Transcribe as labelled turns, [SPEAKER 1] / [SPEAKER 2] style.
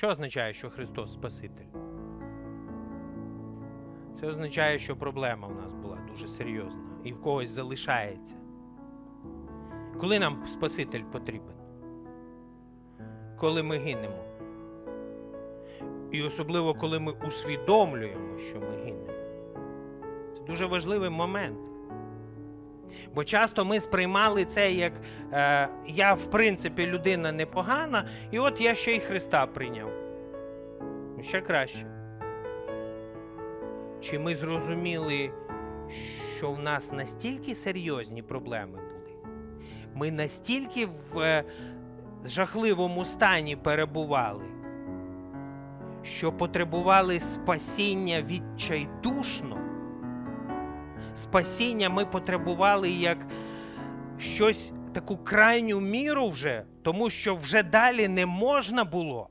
[SPEAKER 1] Що означає, що Христос Спаситель? Це означає, що проблема в нас була дуже серйозна і в когось залишається. Коли нам Спаситель потрібен? Коли ми гинемо. І особливо, коли ми усвідомлюємо, що ми гинемо. Це дуже важливий момент. Бо часто ми сприймали це як е, я, в принципі, людина непогана, і от я ще й Христа прийняв. Ну, ще краще. Чи ми зрозуміли, що в нас настільки серйозні проблеми були? Ми настільки в е, жахливому стані перебували, що потребували спасіння відчайдушно. Спасіння ми потребували як щось таку крайню міру вже, тому що вже далі не можна було.